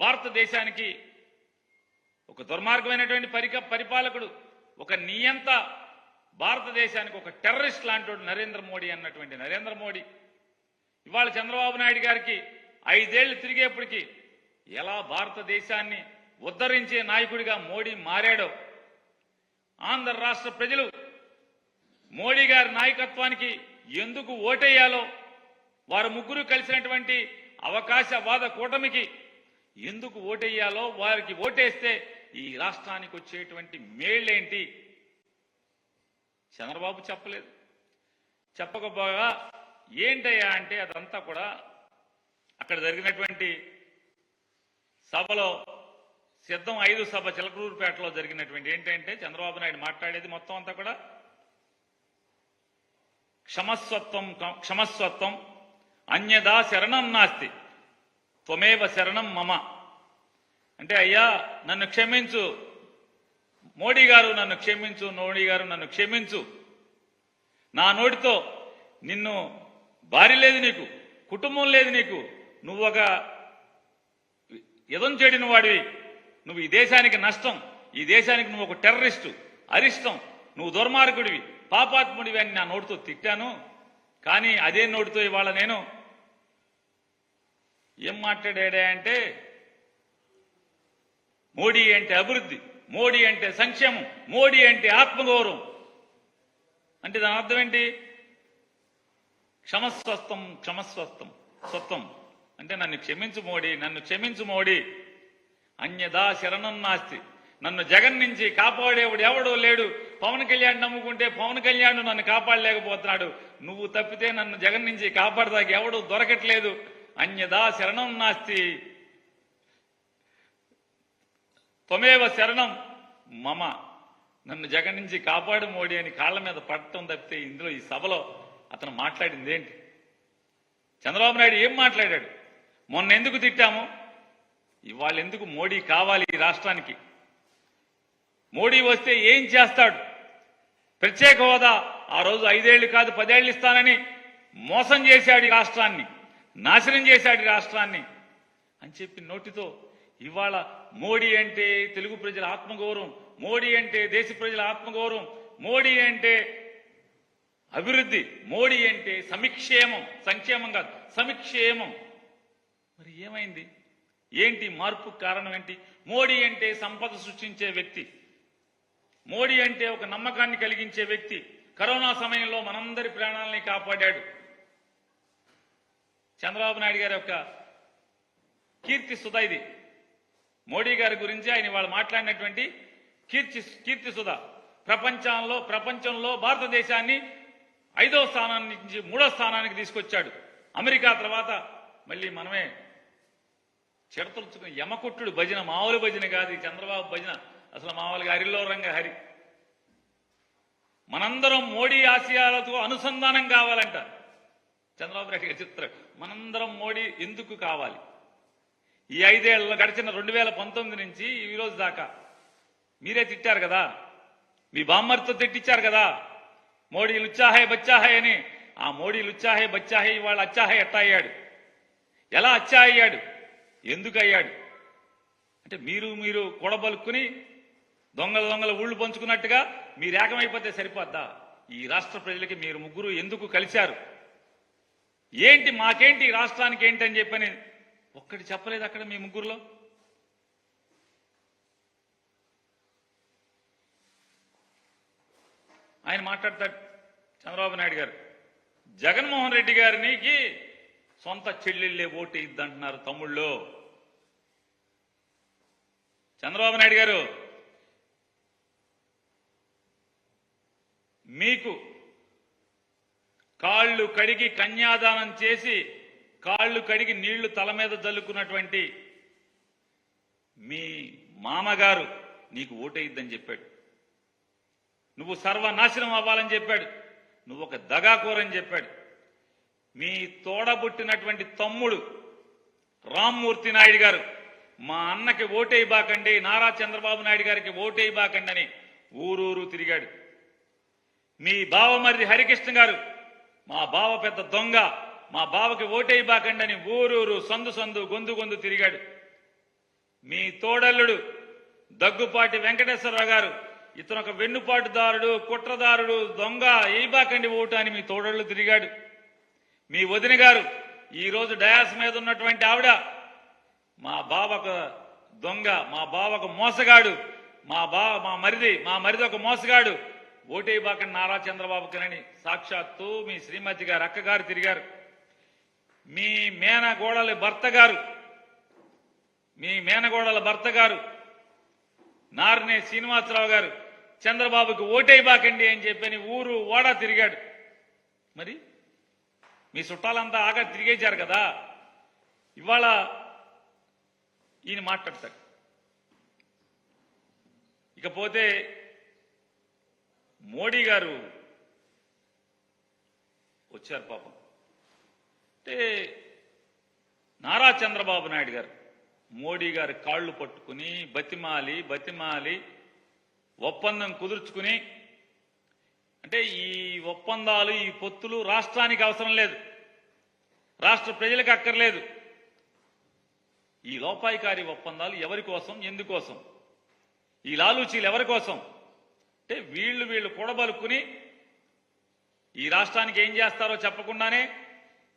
భారతదేశానికి ఒక దుర్మార్గమైనటువంటి పరిక పరిపాలకుడు ఒక నియంత భారతదేశానికి ఒక టెర్రరిస్ట్ లాంటి నరేంద్ర మోడీ అన్నటువంటి నరేంద్ర మోడీ. ఇవాళ చంద్రబాబు నాయుడు గారికి ఐదేళ్ళు తిరిగేప్పటికీ ఎలా భారతదేశాన్ని ఉద్ధరించే నాయకుడిగా మోడీ మారాడో ఆంధ్ర రాష్ట్ర ప్రజలు మోడీ గారి నాయకత్వానికి ఎందుకు ఓటేయాలో వారు ముగ్గురు కలిసినటువంటి అవకాశవాద కూటమికి ఎందుకు ఓటేయాలో వారికి ఓటేస్తే ఈ రాష్ట్రానికి వచ్చేటువంటి మేళ్ళేంటి? చంద్రబాబు చెప్పలేదు. చెప్పకపోగా ఏంటయ్యా అంటే అదంతా కూడా అక్కడ జరిగినటువంటి సభలో సిద్ధం ఐదు సభ చిలకలూరుపేటలో జరిగినటువంటి ఏంటంటే చంద్రబాబు నాయుడు మాట్లాడేది మొత్తం అంతా కూడా క్షమస్వత్వం క్షమస్వత్వం అన్యదా శరణం నాస్తి. త్వమేవ శరణం మమ. అంటే అయ్యా నన్ను క్షమించు. మోడీ గారు నన్ను క్షమించు మోడీ గారు నన్ను క్షమించు. నా నోటితో నిన్ను భార్య లేదు నీకు కుటుంబం లేదు నీకు. నువ్వు ఒక ఎదం చెడిన వాడివి. నువ్వు ఈ దేశానికి నష్టం. ఈ దేశానికి నువ్వు ఒక టెర్రరిస్టు అరిష్టం. నువ్వు దుర్మార్గుడివి. పాపాత్ముడివి అని నా నోటితో తిట్టాను. కానీ అదే నోటితో ఇవాళ నేను ఏం మాట్లాడాడే అంటే మోడీ అంటే అభివృద్ధి మోడీ అంటే సంక్షేమం మోడీ అంటే ఆత్మగౌరవం. అంటే దాని అర్థం ఏంటి? క్షమస్వస్థం క్షమస్వస్థం స్వత్వం. అంటే నన్ను క్షమించు మోడీ నన్ను క్షమించు మోడీ. అన్యదా శరణం నాస్తి. నన్ను జగన్ నుంచి కాపాడేవాడు ఎవడో లేడు. పవన్ కళ్యాణ్ నమ్ముకుంటే పవన్ కళ్యాణ్ నన్ను కాపాడలేకపోతున్నాడు. నువ్వు తప్పితే నన్ను జగన్ నుంచి కాపాడదాకి ఎవడు దొరకట్లేదు. అన్యదా శరణం నాస్తి. త్వమేవ శరణం. మమ. నన్ను జగన్ నుంచి కాపాడు మోడీ అని కాళ్ళ మీద పడటం తప్పితే ఇందులో ఈ సభలో అతను మాట్లాడింది ఏంటి? చంద్రబాబు నాయుడు ఏం మాట్లాడాడు? మొన్న ఎందుకు తిట్టాము? ఇవాళ ఎందుకు మోడీ కావాలి ఈ రాష్ట్రానికి? మోడీ వస్తే ఏం చేస్తాడు? ప్రత్యేక హోదా ఆ రోజు ఐదేళ్ళు కాదు పదేళ్ళు ఇస్తానని మోసం చేశాడు ఈ రాష్ట్రాన్ని. నాశనం చేశాడు ఈ రాష్ట్రాన్ని అని చెప్పి నోటితో ఇవాళ మోడీ అంటే తెలుగు ప్రజల ఆత్మగౌరవం మోడీ అంటే దేశ ప్రజల ఆత్మగౌరవం మోడీ అంటే అభివృద్ధి మోడీ అంటే సమిక్షేమం సంక్షేమం కాదు సమిక్షేమం. మరి ఏమైంది? ఏంటి మార్పు కారణం ఏంటి? మోడీ అంటే సంపద సృష్టించే వ్యక్తి. మోడీ అంటే ఒక నమ్మకాన్ని కలిగించే వ్యక్తి. కరోనా సమయంలో మనందరి ప్రాణాలని కాపాడాడు. చంద్రబాబు నాయుడు గారి యొక్క కీర్తి సుధ ఇది. మోడీ గారి గురించి ఆయన వాళ్ళు మాట్లాడినటువంటి కీర్తి కీర్తి సుధ. ప్రపంచంలో ప్రపంచంలో భారతదేశాన్ని ఐదో స్థానాన్ని నుంచి మూడో స్థానానికి తీసుకొచ్చాడు. అమెరికా తర్వాత మళ్ళీ మనమే చెడతలుచుకుని యమకుట్టుడు భజన మామూలు భజన కాదు చంద్రబాబు భజన. అసలు మామూలుగా హరిలో రంగ హరి. మనందరం మోడీ ఆశయాలతో అనుసంధానం కావాలంట. చంద్రబాబు నాయుడు గారి చిత్రం మనందరం మోడీ ఎందుకు కావాలి? ఈ ఐదేళ్ళలో గడిచిన రెండు వేల పంతొమ్మిది నుంచి ఈ రోజు దాకా మీరే తిట్టారు కదా? మీ బామ్మర్తో తిట్టించారు కదా? మోడీ లుచ్చాహే బచ్చాహే అని. ఆ మోడీ లుచ్చాహే బచ్చాహే ఇవాళ అచ్చాహే ఎట్టా అయ్యాడు ఎలా అచ్చా అయ్యాడు ఎందుకు అయ్యాడు అంటే మీరు మీరు కూడబలుక్కుని దొంగల దొంగల ఊళ్ళు పంచుకున్నట్టుగా మీరు ఏకమైపోతే సరిపోద్దా? ఈ రాష్ట్ర ప్రజలకి మీరు ముగ్గురు ఎందుకు కలిశారు? ఏంటి మాకేంటి రాష్ట్రానికి ఏంటి అని చెప్పని ఒక్కటి చెప్పలేదు అక్కడ మీ ముగ్గురులో? ఆయన మాట్లాడతాడు చంద్రబాబు నాయుడు గారు. జగన్మోహన్ రెడ్డి గారికి సొంత చెల్లెళ్ళే ఓటు ఇద్దంటున్నారు తమ్ముళ్ళు. చంద్రబాబు నాయుడు గారు మీకు కాళ్ళు కడిగి కన్యాదానం చేసి కాళ్ళు కడిగి నీళ్ళు తల మీద జల్లుకున్నటువంటి మీ మామగారు నీకు ఓటేయిద్దని చెప్పాడు. నువ్వు సర్వనాశనం అవ్వాలని చెప్పాడు. నువ్వు ఒక దగాకోరని చెప్పాడు. మీ తోడబుట్టినటువంటి తమ్ముడు రామ్మూర్తి నాయుడు గారు మా అన్నకి ఓటేయబాకండి నారా చంద్రబాబు నాయుడు గారికి ఓటేయబాకండి అని ఊరూరు తిరిగాడు. మీ బావమరిది హరికృష్ణ గారు మా బావ పెద్ద దొంగ. మా బావకి ఓటేయబాకండి అని ఊరూరు సందు సందు గొంతు గొంతు తిరిగాడు. మీ తోడల్లుడు దగ్గుపాటి వెంకటేశ్వరరావు గారు ఇతను ఒక వెన్నుపాటుదారుడు కుట్రదారుడు దొంగ ఏబాకండి ఓటు అని మీ తోడళ్ళు తిరిగాడు. మీ వదిన గారు ఈరోజు డయాస్ మీద ఉన్నటువంటి ఆవిడ. మా బావకు దొంగ మా బావకు మోసగాడు. మా బావ మా మరిది మా మరిది ఒక మోసగాడు. ఓటేబాకండి నారా చంద్రబాబుకనని సాక్షాత్తు మీ శ్రీమతి గారు అక్కగారు తిరిగారు. మీ మేనగోడల భర్త గారు మీ మేనగోడల భర్త గారు నారనే శ్రీనివాసరావు గారు చంద్రబాబుకి ఓటైబాకండి అని చెప్పని ఊరు ఓడ తిరిగాడు. మరి మీ చుట్టాలంతా ఆగా తిరిగేశారు కదా. ఇవాళ ఈయన మాట్లాడతాడు. ఇకపోతే మోడీ గారు వచ్చారు పాపం. అంటే నారా చంద్రబాబు నాయుడు గారు మోడీ గారి కాళ్ళు పట్టుకుని బతిమాలి బతిమాలి ఒప్పందం కుదుర్చుకుని అంటే ఈ ఒప్పందాలు ఈ పొత్తులు రాష్ట్రానికి అవసరం లేదు. రాష్ట్ర ప్రజలకు అక్కర్లేదు. ఈ లోపాయికారి ఒప్పందాలు ఎవరి కోసం ఎందుకోసం? ఈ లాలూచీలు ఎవరి కోసం? అంటే వీళ్ళు వీళ్ళు కూడబలుక్కుని ఈ రాష్ట్రానికి ఏం చేస్తారో చెప్పకుండానే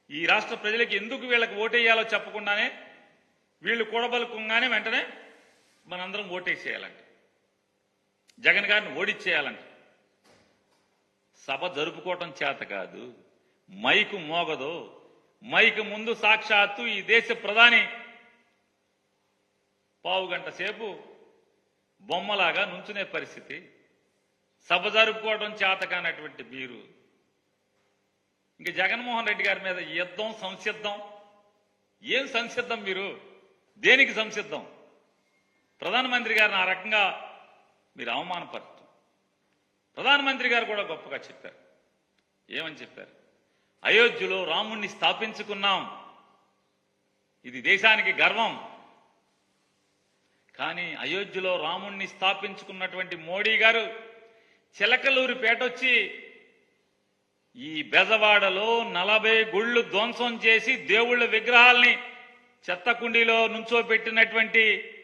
ఈ రాష్ట్ర ప్రజలకు ఎందుకు వీళ్ళకి ఓటేయాలో చెప్పకుండానే వీళ్ళు కూడబలుకుంగానే వెంటనే మనందరం ఓటేసేయాలంట. జగన్ గారిని ఓడిచ్చేయాలంట. సభ జరుపుకోవటం చేత కాదు మైకు మోగదు. మైకు ముందు సాక్షాత్తు ఈ దేశ ప్రధాని పావు గంట సేపు బొమ్మలాగా నుంచునే పరిస్థితి. సభ జరుపుకోవడం చేతకానటువంటి మీరు. ఇంక జగన్మోహన్ రెడ్డి గారి మీద యుద్ధం సంసిద్ధం. ఏం సంసిద్ధం మీరు? దేనికి సంసిద్ధం? ప్రధానమంత్రి గారిని ఆ రకంగా మీరు అవమానపరుస్తూ. ప్రధానమంత్రి గారు కూడా గొప్పగా చెప్పారు. ఏమని చెప్పారు? అయోధ్యలో రాముణ్ణి స్థాపించుకున్నాం. ఇది దేశానికి గర్వం. కానీ అయోధ్యలో రాముణ్ణి స్థాపించుకున్నటువంటి మోడీ గారు చిలకలూరి పేటొచ్చి ఈ బెజవాడలో నలభై గుళ్ళు ధ్వంసం చేసి దేవుళ్ళ విగ్రహాల్ని చెత్త కుండీలో నుంచోబెట్టినటువంటి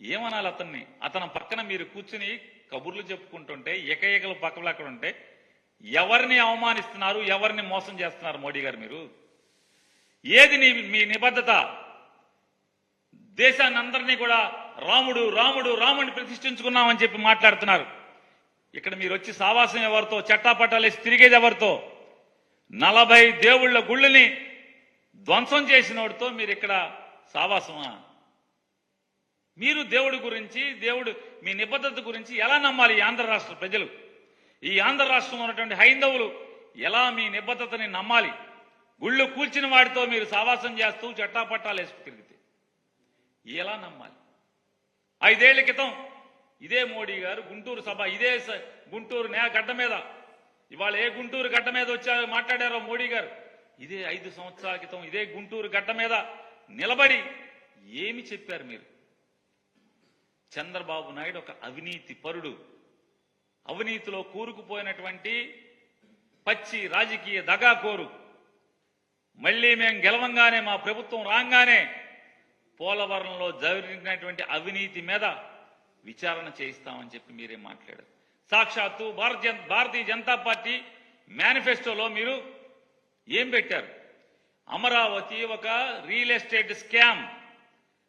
ఏమనాలి అతన్ని? అతని పక్కన మీరు కూర్చుని కబుర్లు చెప్పుకుంటుంటే ఏకైకలు పక్కలు అక్కడ ఉంటే ఎవరిని అవమానిస్తున్నారు ఎవరిని మోసం చేస్తున్నారు మోడీ గారు మీరు? ఏది నీ మీ నిబద్ధత? దేశాన్ని అందరినీ కూడా రాముడు రాముడు రాముడిని ప్రతిష్ఠించుకున్నామని చెప్పి మాట్లాడుతున్నారు. ఇక్కడ మీరు వచ్చి సావాసం ఎవరితో చట్టాపట్టాలేసి తిరిగేది ఎవరితో? నలభై దేవుళ్ళ గుళ్ళని ధ్వంసం చేసినోడితో మీరు ఇక్కడ సావాసమా? మీరు దేవుడి గురించి దేవుడు మీ నిబద్ధత గురించి ఎలా నమ్మాలి ఈ ఆంధ్ర రాష్ట్ర ప్రజలు? ఈ ఆంధ్ర రాష్ట్రంలో ఉన్నటువంటి హైందవులు ఎలా మీ నిబద్ధతని నమ్మాలి? గుళ్ళు కూల్చిన వాడితో మీరు సావాసం చేస్తూ చట్టాపట్టాలు వేసుకు తిరిగితే ఎలా నమ్మాలి? ఐదేళ్ళ క్రితం ఇదే మోడీ గారు గుంటూరు సభ ఇదే స- గుంటూరు నే గడ్డ మీద. ఇవాళ ఏ గుంటూరు గడ్డ మీద వచ్చారో మాట్లాడారో మోడీ గారు? ఇదే ఐదు సంవత్సరాల క్రితం ఇదే గుంటూరు గడ్డ మీద నిలబడి ఏమి చెప్పారు మీరు? చంద్రబాబు నాయుడు ఒక అవినీతి పరుడు. అవినీతిలో కూరుకుపోయినటువంటి పచ్చి రాజకీయ దగాకోరు. మళ్ళీ మేము గెలవంగానే మా ప్రభుత్వం రాగానే పోలవరంలో జరిగినటువంటి అవినీతి మీద విచారణ చేయిస్తామని చెప్పి మీరే మాట్లాడారు. సాక్షాత్తు భారతీయ భారతీయ జనతా పార్టీ మేనిఫెస్టోలో మీరు ఏం పెట్టారు? అమరావతి ఒక రియల్ ఎస్టేట్ స్కామ్.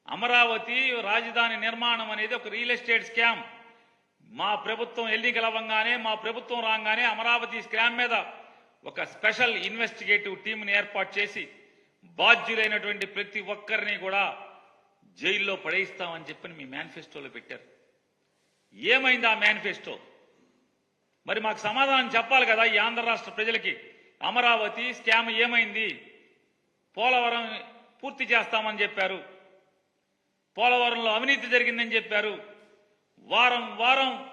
అమరావతి రాజధాని నిర్మాణం అనేది ఒక రియల్ ఎస్టేట్ స్కామ్. మా ప్రభుత్వం ఎన్నికలు అవ్వగానే మా ప్రభుత్వం రాగానే అమరావతి స్కామ్ మీద ఒక స్పెషల్ ఇన్వెస్టిగేటివ్ టీంని ఏర్పాటు చేసి బాధ్యులైనటువంటి ప్రతి ఒక్కరిని కూడా జైల్లో పడేయిస్తామని చెప్పని మీ మేనిఫెస్టోలో పెట్టారు. ఏమైంది ఆ మేనిఫెస్టో? మరి మాకు సమాధానం చెప్పాలి కదా ఈ ఆంధ్ర రాష్ట్ర ప్రజలకి? అమరావతి స్కామ్ ఏమైంది? పోలవరం పూర్తి చేస్తామని చెప్పారు. పోలవరంలో అవినీతి జరిగిందని చెప్పారు. వారం వారం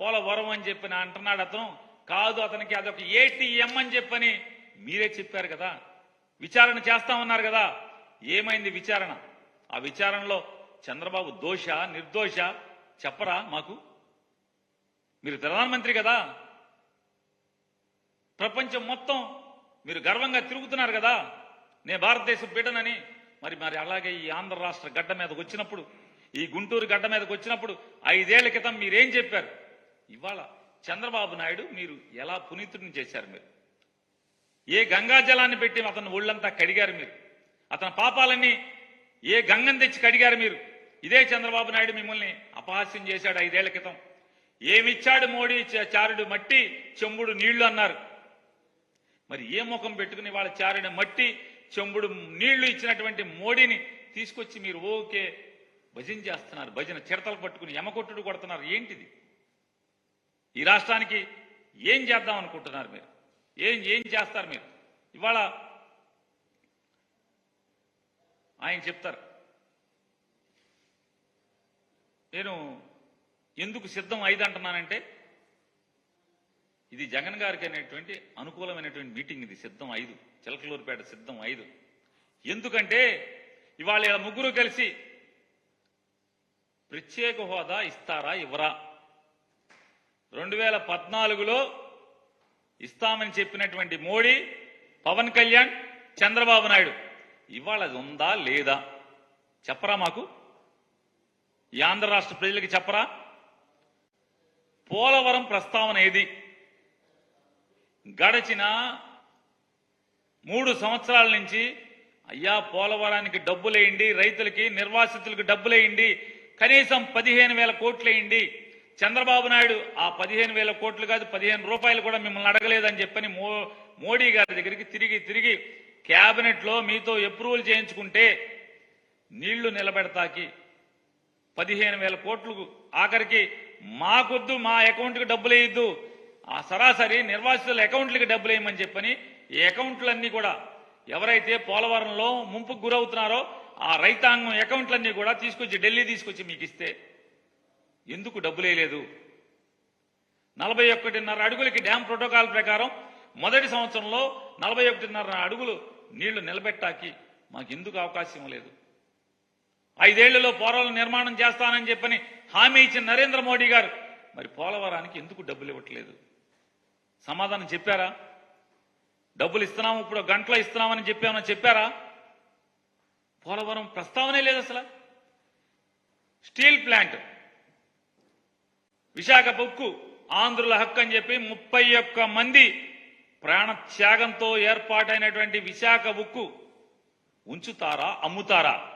పోలవరం అని చెప్పిన అంటున్నాడు అతను. కాదు అతనికి అదొక ఏటీఎం అని చెప్పని మీరే చెప్పారు కదా. విచారణ చేస్తామన్నారు కదా. ఏమైంది విచారణ? ఆ విచారణలో చంద్రబాబు దోష నిర్దోష చెప్పరా మాకు? మీరు ప్రధానమంత్రి కదా? ప్రపంచం మొత్తం మీరు గర్వంగా తిరుగుతున్నారు కదా? నే భారతదేశ బిడ్డనని. మరి మరి అలాగే ఈ ఆంధ్ర రాష్ట్ర గడ్డ మీదకి వచ్చినప్పుడు ఈ గుంటూరు గడ్డ మీదకి వచ్చినప్పుడు ఐదేళ్ళ క్రితం మీరేం చెప్పారు? ఇవాళ చంద్రబాబు నాయుడు మీరు ఎలా పునీతుడిని చేశారు మీరు? ఏ గంగా జలాన్ని పెట్టి అతను ఒళ్ళంతా కడిగారు మీరు? అతని పాపాలన్నీ ఏ గంగం తెచ్చి కడిగారు మీరు? ఇదే చంద్రబాబు నాయుడు మిమ్మల్ని అపహాస్యం చేశాడు ఐదేళ్ళ క్రితం. ఏమిచ్చాడు మోడీ చారుడు మట్టి? చెంబుడు నీళ్ళు అన్నారు. మరి ఏ ముఖం పెట్టుకుని వాళ్ళ చారుడు మట్టి చెంబుడు నీళ్ళు ఇచ్చినటువంటి మోడీని తీసుకొచ్చి మీరు ఓకే భజన చేస్తున్నారు భజన చిడతలు పట్టుకుని యమకొట్టుడు కొడుతున్నారు ఏంటిది? ఈ రాష్ట్రానికి ఏం చేద్దాం అనుకుంటున్నారు మీరు? ఏం ఏం చేస్తారు మీరు? ఇవాళ ఆయన చెప్తారు. నేను ఎందుకు సిద్ధం ఐదంటున్నానంటే అంటున్నానంటే ఇది జగన్ గారికి అనేటువంటి అనుకూలమైనటువంటి మీటింగ్ ఇది సిద్ధం ఐదు. చిలకలూరుపేట సిద్ధం ఐదు. ఎందుకంటే ఇవాళ ముగ్గురు కలిసి ప్రత్యేక హోదా ఇస్తారా ఇవ్వరా? రెండు వేల పద్నాలుగులో ఇస్తామని చెప్పినటువంటి మోడీ పవన్ కళ్యాణ్ చంద్రబాబు నాయుడు. ఇవాళ అది ఉందా లేదా? చెప్పరా మాకు? ఈ ఆంధ్ర రాష్ట్ర ప్రజలకి చెప్పరా? పోలవరం ప్రస్తావన ఏది? గడచిన మూడు సంవత్సరాల నుంచి అయ్యా పోలవరానికి డబ్బులేయండి రైతులకి నిర్వాసితులకు డబ్బులేయండి కనీసం పదిహేను వేల కోట్లేయండి. చంద్రబాబు నాయుడు ఆ పదిహేను వేల కోట్లు కాదు పదిహేను రూపాయలు కూడా మిమ్మల్ని అడగలేదని చెప్పని మో మోడీ గారి దగ్గరికి తిరిగి తిరిగి క్యాబినెట్లో మీతో అప్రూవల్ చేయించుకుంటే నీళ్ళు నిలబెడతాకి. పదిహేను వేల కోట్లు ఆఖరికి మాకొద్దు మా అకౌంట్కి డబ్బులు వేయొద్దు. ఆ సరాసరి నిర్వాసితుల అకౌంట్లకి డబ్బులు వేయమని చెప్పని ఈ అకౌంట్లన్నీ కూడా ఎవరైతే పోలవరంలో ముంపుకు గురవుతున్నారో ఆ రైతాంగం అకౌంట్లన్నీ కూడా తీసుకొచ్చి ఢిల్లీ తీసుకొచ్చి మీకు ఇస్తే ఎందుకు డబ్బులు వేయలేదు? నలభై ఒకటిన్నర అడుగులకి డ్యామ్ ప్రోటోకాల్ ప్రకారం మొదటి సంవత్సరంలో నలభై ఒకటిన్నర అడుగులు నీళ్ళు నిలబెట్టాకి మాకు ఎందుకు అవకాశం లేదు? ఐదేళ్ళలో పోలవరం నిర్మాణం చేస్తానని చెప్పని హామీ ఇచ్చిన నరేంద్ర మోడీ గారు. మరి పోలవరానికి ఎందుకు డబ్బులు ఇవ్వట్లేదు? సమాధానం చెప్పారా? డబ్బులు ఇస్తున్నాము ఇప్పుడు గంటలో ఇస్తున్నామని చెప్పామని చెప్పారా? పోలవరం ప్రస్తావనే లేదు అసలు. స్టీల్ ప్లాంట్ విశాఖ బొక్కు ఆంధ్రుల హక్కు అని చెప్పి ముప్పై ఒక్క మంది ప్రాణ త్యాగంతో ఏర్పాటైనటువంటి విశాఖ ఉక్కు ఉంచుతారా అమ్ముతారా?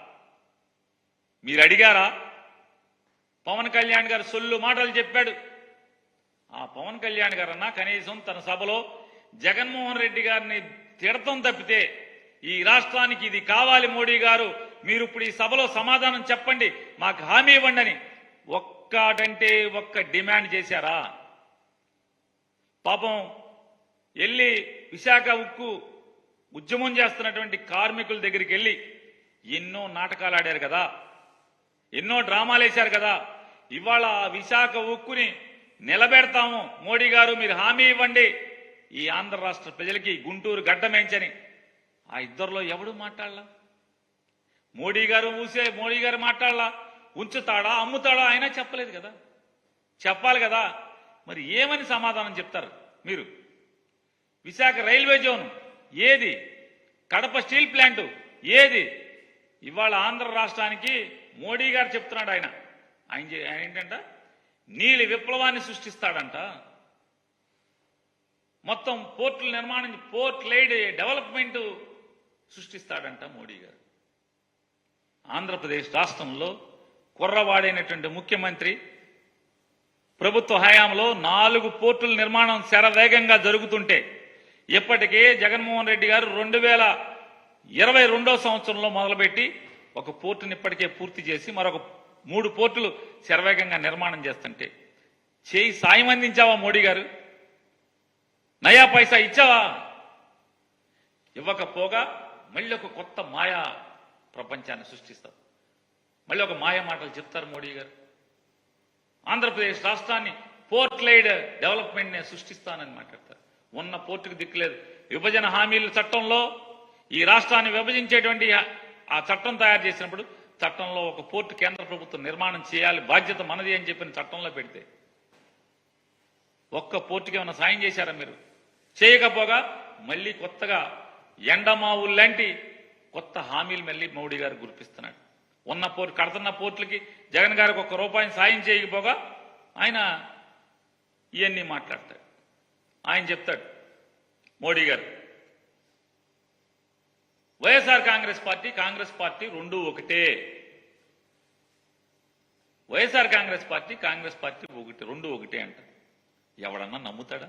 మీరు అడిగారా పవన్ కళ్యాణ్ గారు సొల్లు మాటలు చెప్పాడు. ఆ పవన్ కళ్యాణ్ గారన్నా కనీసం తన సభలో జగన్మోహన్ రెడ్డి గారిని తిడతం తప్పితే ఈ రాష్ట్రానికి ఇది కావాలి మోడీ గారు. మీరు ఇప్పుడు ఈ సభలో సమాధానం చెప్పండి. మాకు హామీ ఇవ్వండి అని ఒక్కటంటే ఒక్క డిమాండ్ చేశారా? పాపం వెళ్ళి విశాఖ ఉక్కు ఉద్యమం చేస్తున్నటువంటి కార్మికుల దగ్గరికి వెళ్ళి ఎన్నో నాటకాలు ఆడారు కదా. ఎన్నో డ్రామాలు వేశారు కదా. ఇవాళ ఆ విశాఖ ఉక్కుని నిలబెడతాము. మోడీ గారు మీరు హామీ ఇవ్వండి. ఈ ఆంధ్ర రాష్ట్ర ప్రజలకి గుంటూరు గడ్డమేంచని ఆ ఇద్దరిలో ఎవడు మాట్లాడలా? మోడీ గారు ఊసే మోడీ గారు మాట్లాడలా? ఉంచుతాడా అమ్ముతాడా? అయినా చెప్పలేదు కదా. చెప్పాలి కదా. మరి ఏమని సమాధానం చెప్తారు మీరు? విశాఖ రైల్వే జోన్ ఏది? కడప స్టీల్ ప్లాంట్ ఏది? ఇవాళ ఆంధ్ర రాష్ట్రానికి మోడీ గారు చెప్తున్నాడు ఆయన. ఆయన ఆయన ఏంటంట? నీలి విప్లవాన్ని సృష్టిస్తాడంట. మొత్తం పోర్టుల నిర్మాణం పోర్ట్ లైడ్ డెవలప్మెంట్ సృష్టిస్తాడంట మోడీ గారు. ఆంధ్రప్రదేశ్ రాష్ట్రంలో కుర్రవాడైనటువంటి ముఖ్యమంత్రి ప్రభుత్వ హయాంలో నాలుగు పోర్టుల నిర్మాణం శరవేగంగా జరుగుతుంటే ఇప్పటికే జగన్మోహన్ రెడ్డి గారు రెండు వేల ఇరవై రెండో సంవత్సరంలో మొదలుపెట్టి ఒక పోర్టుని ఇప్పటికే పూర్తి చేసి మరొక మూడు పోర్టులు శరవేగంగా నిర్మాణం చేస్తుంటే చేయి సాయం అందించావా మోడీ గారు? నయా పైసా ఇచ్చావా? ఇవ్వకపోగా మళ్ళీ ఒక కొత్త మాయా ప్రపంచాన్ని సృష్టిస్తావు. మళ్ళీ ఒక మాయ మాటలు చెప్తారు మోడీ గారు. ఆంధ్రప్రదేశ్ రాష్ట్రాన్ని పోర్ట్ లైడ్ డెవలప్మెంట్ని సృష్టిస్తానని మాట్లాడతారు. ఉన్న పోర్టుకు దిక్కులేదు. విభజన హామీల చట్టంలో ఈ రాష్ట్రాన్ని విభజించేటువంటి ఆ- చట్టం తయారు చేసినప్పుడు చట్టంలో ఒక పోర్టు కేంద్ర ప్రభుత్వం నిర్మాణం చేయాలి బాధ్యత మనది అని చెప్పిన చట్టంలో పెడితే. ఒక్క పోర్టుకి ఏమైనా సాయం చేశారా మీరు? చేయకపోగా మళ్ళీ కొత్తగా ఎండమావులు లాంటి కొత్త హామీలు మళ్ళీ మోడీ గారు గుర్పిస్తున్నాడు. ఉన్న పోర్టు కడుతున్న పోర్టులకి జగన్ గారికి ఒక్క రూపాయిని సాయం చేయకపోగా ఆయన ఇవన్నీ మాట్లాడతాడు. ఆయన చెప్తాడు మోడీ గారు YSR Congress party Congress party రెండు ఒకటే. YSR Congress party Congress party ఒకటి రెండు ఒకటే అంట. ఎవడన్నా నమ్ముతాడా?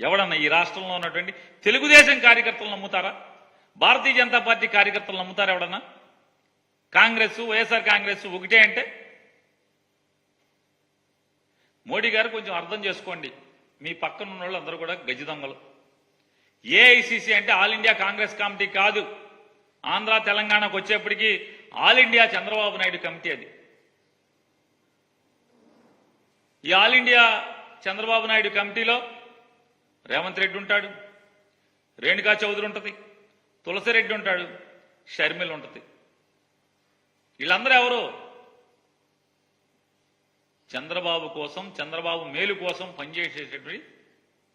ఎవడన్నా ఈ రాష్ట్రంలో ఉన్నటువంటి తెలుగుదేశం కార్యకర్తలు నమ్ముతారా? భారతీయ జనతా పార్టీ కార్యకర్తలు నమ్ముతారా ఎవడన్నా? కాంగ్రెస్ వైఎస్ఆర్ కాంగ్రెస్ ఒకటే అంటే? మోడీ గారు కొంచెం అర్థం చేసుకోండి. మీ పక్కన ఉన్న వాళ్ళు అందరూ కూడా గజ దొంగలు ఏఐసిసి అంటే ఆల్ ఇండియా కాంగ్రెస్ కమిటీ కాదు. ఆంధ్ర తెలంగాణకు వచ్చేప్పటికి all India Chandrababu Naidu committee అది. ఈ ఆల్ ఇండియా చంద్రబాబు నాయుడు కమిటీలో రేవంత్ రెడ్డి ఉంటాడు రేణుకా చౌదరి ఉంటుంది తులసిరెడ్డి ఉంటాడు షర్మిల్ ఉంటుంది. వీళ్ళందరూ ఎవరు? చంద్రబాబు కోసం చంద్రబాబు మేలు కోసం పనిచేసేటటువంటి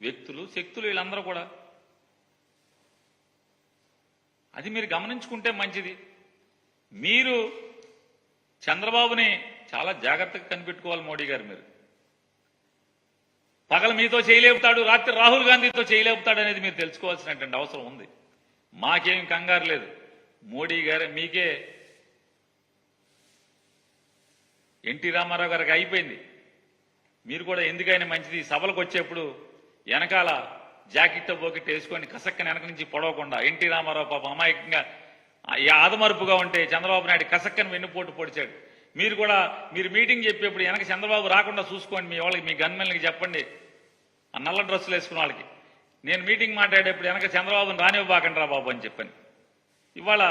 వ్యక్తులు శక్తులు వీళ్ళందరూ కూడా. అది మీరు గమనించుకుంటే మంచిది. మీరు చంద్రబాబుని చాలా జాగ్రత్తగా కనిపెట్టుకోవాలి మోడీ గారు మీరు. పగల మీతో చేయలేపుతాడు రాత్రి రాహుల్ గాంధీతో చేయలేపుతాడు అనేది మీరు తెలుసుకోవాల్సినటువంటి అవసరం ఉంది. మాకేం కంగారు లేదు. మోడీ గారు మీకే ఎన్టీ రామారావు గారికి అయిపోయింది. మీరు కూడా ఎందుకైనా మంచిది. సభలకు వచ్చేప్పుడు వెనకాల జాకెట్ బోకెట్ వేసుకొని కసక్కని వెనక నుంచి పొడవకుండా ఎన్టీ రామారావు పాప అమాయకంగా ఈ ఆదమరుపుగా ఉంటే చంద్రబాబు నాయుడు కసక్కని వెన్నుపోటు పొడిచాడు. మీరు కూడా మీరు మీటింగ్ చెప్పేప్పుడు వెనక చంద్రబాబు రాకుండా చూసుకోండి. మీ వాళ్ళకి మీ గన్మెన్లకి చెప్పండి. ఆ నల్ల డ్రెస్సులు వేసుకున్న వాళ్ళకి. నేను మీటింగ్ మాట్లాడేప్పుడు వెనక చంద్రబాబుని రానివ్వబాకండి రా బాబు అని చెప్పాను. ఇవాళ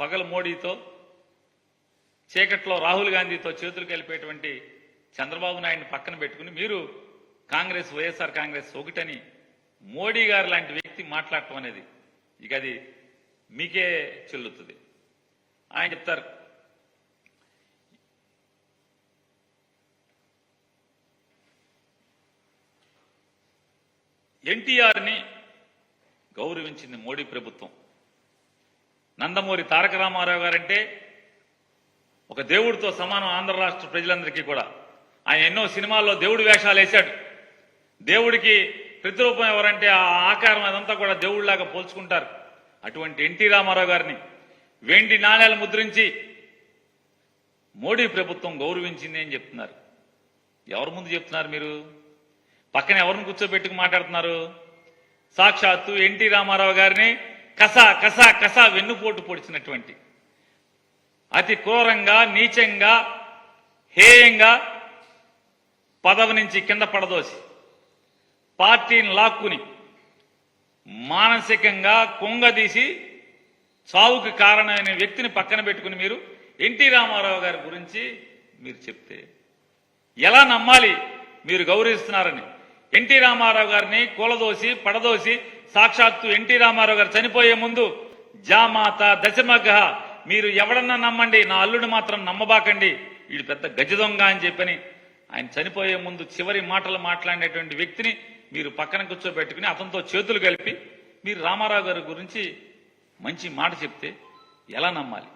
పగల మోడీతో చీకట్లో రాహుల్ గాంధీతో చేతులు కలిపేటువంటి చంద్రబాబు నాయుడిని పక్కన పెట్టుకుని మీరు కాంగ్రెస్ వైఎస్ఆర్ కాంగ్రెస్ ఒకటని మోడీ గారు లాంటి వ్యక్తి మాట్లాడటం అనేది ఇక అది మీకే చెల్లుతుంది. ఆయన చెప్తారు ఎన్టీఆర్ని గౌరవించింది మోడీ ప్రభుత్వం. నందమూరి తారక రామారావు గారంటే ఒక దేవుడితో సమానం ఆంధ్ర రాష్ట్ర ప్రజలందరికీ కూడా. ఆయన ఎన్నో సినిమాల్లో దేవుడి వేషాలు వేశాడు దేవుడికి ప్రతిరూపం ఎవరంటే ఆ ఆకారం అదంతా కూడా దేవుడిలాగా పోల్చుకుంటారు. అటువంటి ఎన్టీ రామారావు గారిని వెండి నాణ్యాలు ముద్రించి మోడీ ప్రభుత్వం గౌరవించింది అని చెప్తున్నారు. ఎవరి ముందు చెప్తున్నారు మీరు? పక్కన ఎవరిని కూర్చోబెట్టుకు మాట్లాడుతున్నారు? సాక్షాత్తు ఎన్టీ రామారావు గారిని కసా కసా కసా వెన్నుపోటు పొడిచినటువంటి అతి క్రూరంగా నీచంగా హేయంగా పదవి నుంచి కింద పడదోసి పార్టీని లాక్కుని మానసికంగా కుంగదీసి చావుకి కారణమైన వ్యక్తిని పక్కన పెట్టుకుని మీరు ఎన్టీ రామారావు గారి గురించి మీరు చెప్తే ఎలా నమ్మాలి మీరు గౌరవిస్తున్నారని? ఎన్టీ రామారావు గారిని కూలదోసి పడదోసి సాక్షాత్తు ఎన్టీ రామారావు గారు చనిపోయే ముందు జామాత దశమగ్రహ మీరు ఎవడన్నా నమ్మండి నా అల్లుడు మాత్రం నమ్మబాకండి వీడు పెద్ద గజ దొంగ అని చెప్పని ఆయన చనిపోయే ముందు చివరి మాటలు మాట్లాడేటువంటి వ్యక్తిని మీరు పక్కన కూర్చోబెట్టుకుని అతనితో చేతులు కలిపి మీరు రామారావు గారి గురించి మంచి మాట చెప్తే ఎలా నమ్మాలి?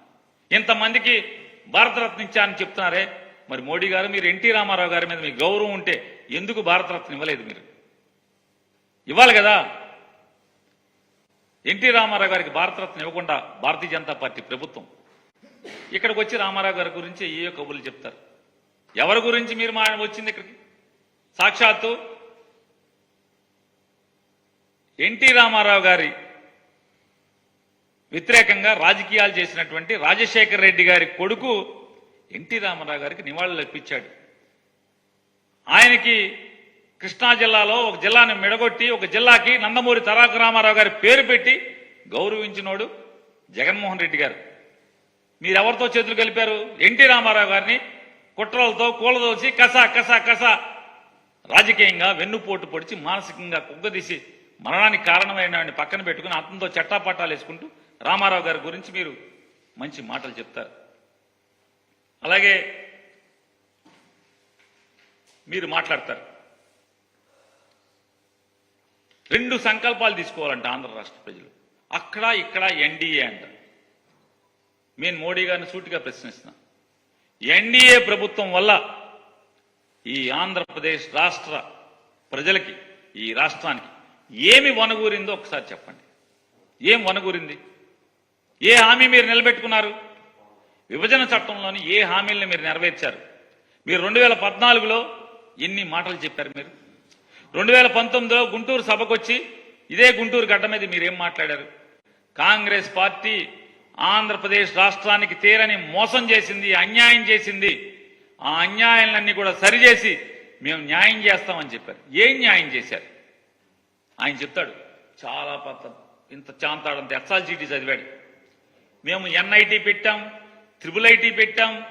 ఇంతమందికి భారతరత్న ఇచ్చారని చెప్తున్నారే. మరి మోడీ గారు మీరు ఎన్టీ రామారావు గారి మీద మీ గౌరవం ఉంటే ఎందుకు భారతరత్న ఇవ్వలేదు మీరు? ఇవ్వాలి కదా. ఎన్టీ రామారావు గారికి భారతరత్న ఇవ్వకుండా భారతీయ జనతా పార్టీ ప్రభుత్వం. ఇక్కడికి వచ్చి రామారావు గారి గురించి ఏ కబుర్లు చెప్తారు? ఎవరి గురించి మీరు మా వచ్చింది ఇక్కడికి? సాక్షాత్తు ఎన్టీ రామారావు గారి వ్యతిరేకంగా రాజకీయాలు చేసినటువంటి రాజశేఖర రెడ్డి గారి కొడుకు ఎన్టీ రామారావు గారికి నివాళులు అర్పించాడు. ఆయనకి కృష్ణా జిల్లాలో ఒక జిల్లాని మెడగొట్టి ఒక జిల్లాకి నందమూరి తరాక రామారావు గారి పేరు పెట్టి గౌరవించినోడు జగన్మోహన్ రెడ్డి గారు. మీరెవరితో చేతులు కలిపారు? ఎన్టీ రామారావు గారిని కుట్రలతో కూలదోసి కసా కసా కసా రాజకీయంగా వెన్నుపోటు పొడిచి మానసికంగా కుగ్గదీసి మరణానికి కారణమైన వాడిని పక్కన పెట్టుకుని అతనితో చట్టాపట్టాలు వేసుకుంటూ రామారావు గారి గురించి మీరు మంచి మాటలు చెప్తారు. అలాగే మీరు మాట్లాడతారు. రెండు సంకల్పాలు తీసుకోవాలంట ఆంధ్ర రాష్ట్ర ప్రజలు. అక్కడ ఇక్కడ ఎన్డీఏ అంట. నేను మోడీ గారిని సూటిగా ప్రశ్నిస్తున్నా. ఎన్డీఏ ప్రభుత్వం వల్ల ఈ ఆంధ్రప్రదేశ్ రాష్ట్ర ప్రజలకి ఈ రాష్ట్రానికి ఏమి వనగూరిందో ఒకసారి చెప్పండి. ఏం వనగూరింది? ఏ హామీ మీరు నిలబెట్టుకున్నారు? విభజన చట్టంలోని ఏ హామీల్ని మీరు నెరవేర్చారు? మీరు రెండు వేల పద్నాలుగులో ఎన్ని మాటలు చెప్పారు మీరు? రెండు వేల పంతొమ్మిదిలో గుంటూరు సభకొచ్చి ఇదే గుంటూరు గడ్డ మీద మీరేం మాట్లాడారు? కాంగ్రెస్ పార్టీ ఆంధ్రప్రదేశ్ రాష్ట్రానికి తీరని మోసం చేసింది అన్యాయం చేసింది. ఆ అన్యాయాలన్నీ కూడా సరిచేసి మేము న్యాయం చేస్తామని చెప్పారు. ఏం న్యాయం చేశారు? ఆయన చెప్తాడు చాలా పెద్ద ఇంత చాంతాడంత ఎస్ఆల్జీటీ చదివాడు. మేము ఎన్ఐటి పెట్టాం త్రిబుల్ ఐటీ పెట్టాం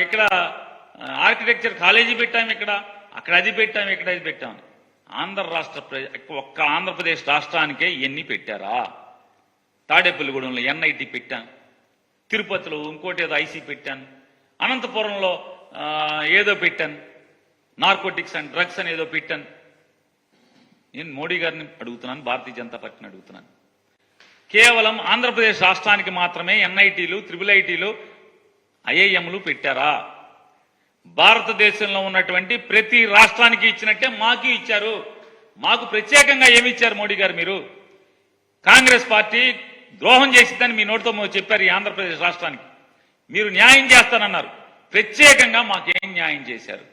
ఇక్కడ ఆర్కిటెక్చర్ కాలేజీ పెట్టాం ఇక్కడ అక్కడ అది పెట్టాం ఇక్కడ అది పెట్టాం. ఆంధ్ర రాష్ట్ర ప్ర- ఒక్క ఆంధ్రప్రదేశ్ రాష్ట్రానికే ఎన్ని పెట్టారా? తాడేపల్లిగూడెంలో ఎన్ఐటి పెట్టాను తిరుపతిలో ఇంకోటి ఏదో ఐసీ పెట్టాను అనంతపురంలో ఏదో పెట్టాను నార్కోటిక్స్ అండ్ డ్రగ్స్ అని ఏదో పెట్టాను నేను మోడీ గారిని అడుగుతున్నాను భారతీయ జనతా పార్టీని అడుగుతున్నాను. కేవలం ఆంధ్రప్రదేశ్ రాష్ట్రానికి మాత్రమే ఎన్ఐటీలు త్రిబుల్ ఐటీలు ఐఐఎంలు పెట్టారా? భారతదేశంలో ఉన్నటువంటి ప్రతి రాష్ట్రానికి ఇచ్చినట్టే మాకు ఇచ్చారు. మాకు ప్రత్యేకంగా ఏమి ఇచ్చారు మోడీ గారు మీరు? కాంగ్రెస్ పార్టీ ద్రోహం చేసిందని మీ నోటితో చెప్పారు ఈ ఆంధ్రప్రదేశ్ రాష్ట్రానికి. మీరు న్యాయం చేస్తానన్నారు. ప్రత్యేకంగా మాకేం న్యాయం చేశారు?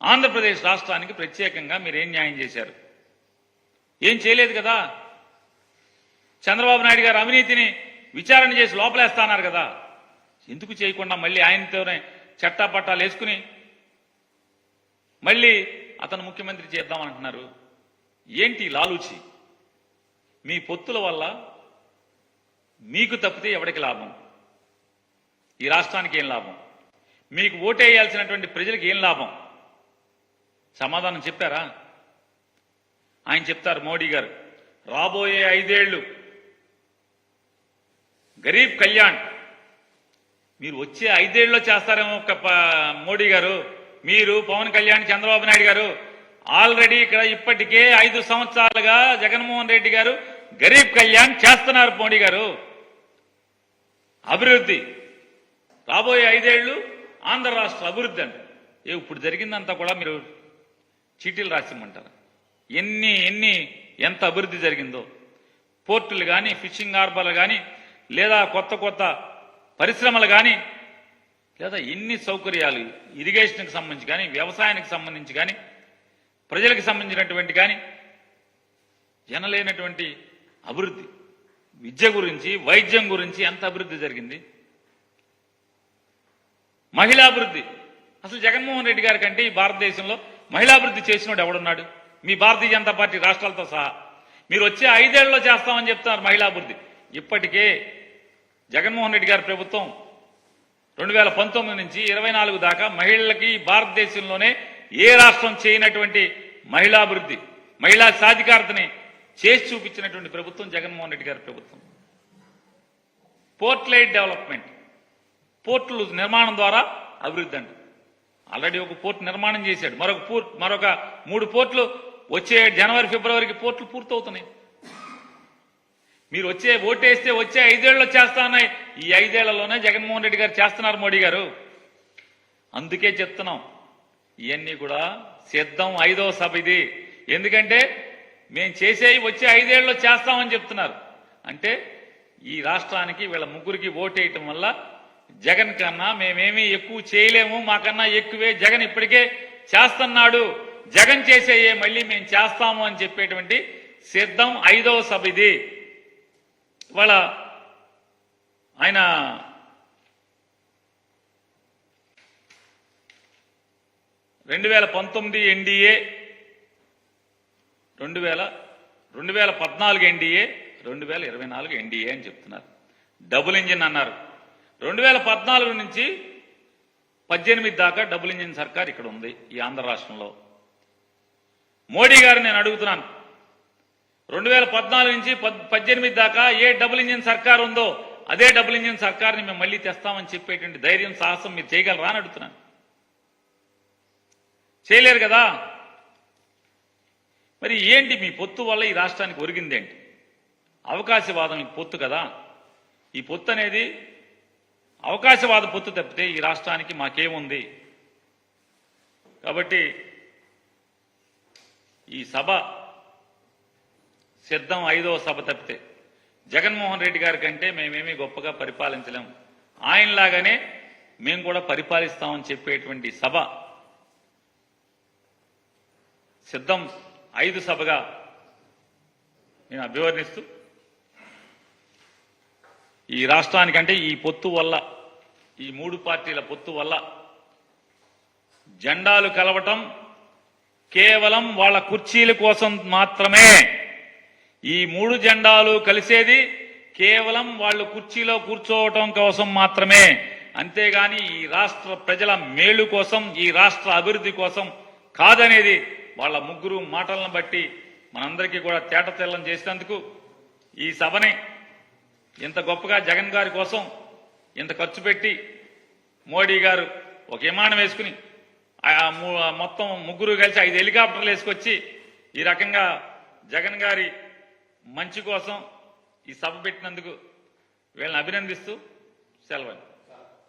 ఆంధ్రప్రదేశ్ రాష్ట్రానికి ప్రత్యేకంగా మీరు ఏం న్యాయం చేశారు? ఏం చేయలేదు కదా? చంద్రబాబు నాయుడు గారు అవినీతిని విచారణ చేసి లోపలేస్తాన్నారు కదా? ఎందుకు చేయకుండా మళ్ళీ ఆయనతోనే చట్టాపట్టాలు వేసుకుని మళ్ళీ అతను ముఖ్యమంత్రి చేద్దామంటున్నారు? ఏంటి లాలూచి? మీ పొత్తుల వల్ల మీకు తప్పితే ఎవరికి లాభం? ఈ రాష్ట్రానికి ఏం లాభం? మీకు ఓటేయాల్సినటువంటి ప్రజలకు ఏం లాభం? సమాధానం చెప్పారా? ఆయన చెప్తారు మోడీ గారు రాబోయే ఐదేళ్ళు గరీబ్ కళ్యాణ్ మీరు వచ్చే ఐదేళ్ళలో చేస్తారేమో ఒక మోడీ గారు మీరు పవన్ కళ్యాణ్ చంద్రబాబు నాయుడు గారు ఆల్రెడీ ఇక్కడ ఇప్పటికే ఐదు సంవత్సరాలుగా జగన్మోహన్ రెడ్డి గారు గరీబ్ కళ్యాణ్ చేస్తున్నారు మోడీ గారు. అభివృద్ధి రాబోయే ఐదేళ్ళు ఆంధ్ర రాష్ట్ర అభివృద్ధి అంటే. ఇప్పుడు జరిగిందంతా కూడా మీరు చీటీలు రాసిమ్మంటారు? ఎన్ని ఎన్ని ఎంత అభివృద్ధి జరిగిందో. పోర్టులు కానీ ఫిషింగ్ హార్బర్లు కానీ లేదా కొత్త కొత్త పరిశ్రమలు కానీ లేదా ఎన్ని సౌకర్యాలు ఇరిగేషన్కి సంబంధించి కానీ వ్యవసాయానికి సంబంధించి కానీ ప్రజలకు సంబంధించినటువంటి కానీ జనలేనటువంటి అభివృద్ధి. విద్య గురించి వైద్యం గురించి ఎంత అభివృద్ధి జరిగింది? మహిళాభివృద్ధి అసలు జగన్మోహన్ రెడ్డి గారి కంటే ఈ భారతదేశంలో మహిళాభివృద్ధి చేసినోడు ఎవడున్నాడు? మీ భారతీయ జనతా పార్టీ రాష్ట్రాలతో సహా. మీరు వచ్చే ఐదేళ్ళలో చేస్తామని చెప్తున్నారు మహిళాభివృద్ధి ఇప్పటికే జగన్మోహన్ రెడ్డి గారి ప్రభుత్వం రెండు వేల పంతొమ్మిది నుంచి ఇరవై నాలుగు దాకా మహిళలకి భారతదేశంలోనే ఏ రాష్ట్రం చేయనటువంటి మహిళాభివృద్ధి మహిళా సాధికారతని చేసి చూపించినటువంటి ప్రభుత్వం జగన్మోహన్ రెడ్డి గారి ప్రభుత్వం. పోర్ట్లైట్ డెవలప్మెంట్ పోర్టులు నిర్మాణం ద్వారా అభివృద్ధి అంట. ఆల్రెడీ ఒక పోర్ట్ నిర్మాణం చేశాడు. మరొక పోర్ట్ మరొక మూడు పోర్టులు వచ్చే జనవరి ఫిబ్రవరికి పోర్టులు పూర్తవుతున్నాయి. మీరు వచ్చే ఓటేస్తే వచ్చే ఐదేళ్ళు చేస్తాన్నాయి. ఈ ఐదేళ్ళలోనే జగన్మోహన్ రెడ్డి గారు చేస్తున్నారు మోడీ గారు. అందుకే చెప్తున్నాం ఇవన్నీ కూడా సిద్ధం ఐదవ సభ ఇది. ఎందుకంటే మేము చేసేవి వచ్చే ఐదేళ్ళలో చేస్తామని చెప్తున్నారు. అంటే ఈ రాష్ట్రానికి వీళ్ళ ముగ్గురికి ఓటేయటం వల్ల జగన్ కన్నా మేమేమీ ఎక్కువ చేయలేము మాకన్నా ఎక్కువే జగన్ ఇప్పటికే చేస్తున్నాడు. జగన్ చేసేయే మళ్ళీ మేము చేస్తాము అని చెప్పేటువంటి సిద్ధం ఐదవ సభ ఇది. ఇవాళ ఆయన రెండు వేల పంతొమ్మిది ఎన్డీఏ రెండు వేల రెండు వేల పద్నాలుగు ఎన్డీఏ రెండు వేల ఇరవై నాలుగు ఎన్డీఏ అని చెప్తున్నారు. డబుల్ ఇంజిన్ అన్నారు. రెండు వేల పద్నాలుగు నుంచి పద్దెనిమిది దాకా డబుల్ ఇంజిన్ సర్కార్ ఇక్కడ ఉంది ఈ ఆంధ్ర రాష్ట్రంలో. మోడీ గారు నేను అడుగుతున్నాను. రెండు వేల పద్నాలుగు నుంచి పద్- పద్దెనిమిది దాకా ఏ డబుల్ ఇంజిన్ సర్కార్ ఉందో అదే డబుల్ ఇంజిన్ సర్కార్ని మేము మళ్ళీ తెస్తామని చెప్పేటువంటి ధైర్యం సాహసం మీరు చేయగలరా అని అడుగుతున్నాను. చేయలేరు కదా? మరి ఏంటి మీ పొత్తు వల్ల ఈ రాష్ట్రానికి ఒరిగిందేంటి అవకాశవాదం ఈ పొత్తు కదా? ఈ పొత్తు అనేది అవకాశవాద పొత్తు తప్పితే ఈ రాష్ట్రానికి మాకేముంది? కాబట్టి ఈ సభ సిద్ధం ఐదవ సభ తప్పితే. జగన్మోహన్ రెడ్డి గారి కంటే మేమేమీ గొప్పగా పరిపాలించలేము ఆయనలాగానే మేము కూడా పరిపాలిస్తామని చెప్పేటువంటి సభ సిద్ధం ఐదు సభగా నేను అభివర్ణిస్తూ ఈ రాష్ట్రానికంటే ఈ పొత్తు వల్ల ఈ మూడు పార్టీల పొత్తు వల్ల జెండాలు కలవటం కేవలం వాళ్ళ కుర్చీల కోసం మాత్రమే. ఈ మూడు జెండాలు కలిసేది కేవలం వాళ్ళు కుర్చీలో కూర్చోవటం కోసం మాత్రమే. అంతేగాని ఈ రాష్ట్ర ప్రజల మేలు కోసం ఈ రాష్ట్ర అభివృద్ధి కోసం కాదనేది వాళ్ళ ముగ్గురు మాటలను బట్టి మనందరికీ కూడా తేట తెల్లం చేసినందుకు ఈ సభని ఇంత గొప్పగా జగన్ గారి కోసం ఇంత ఖర్చు పెట్టి మోడీ గారు ఒక విమానం వేసుకుని మొత్తం ముగ్గురు కలిసి ఐదు హెలికాప్టర్లు వేసుకొచ్చి ఈ రకంగా జగన్ గారి మంచి కోసం ఈ సభ పెట్టినందుకు వీళ్ళని అభినందిస్తూ సెలవు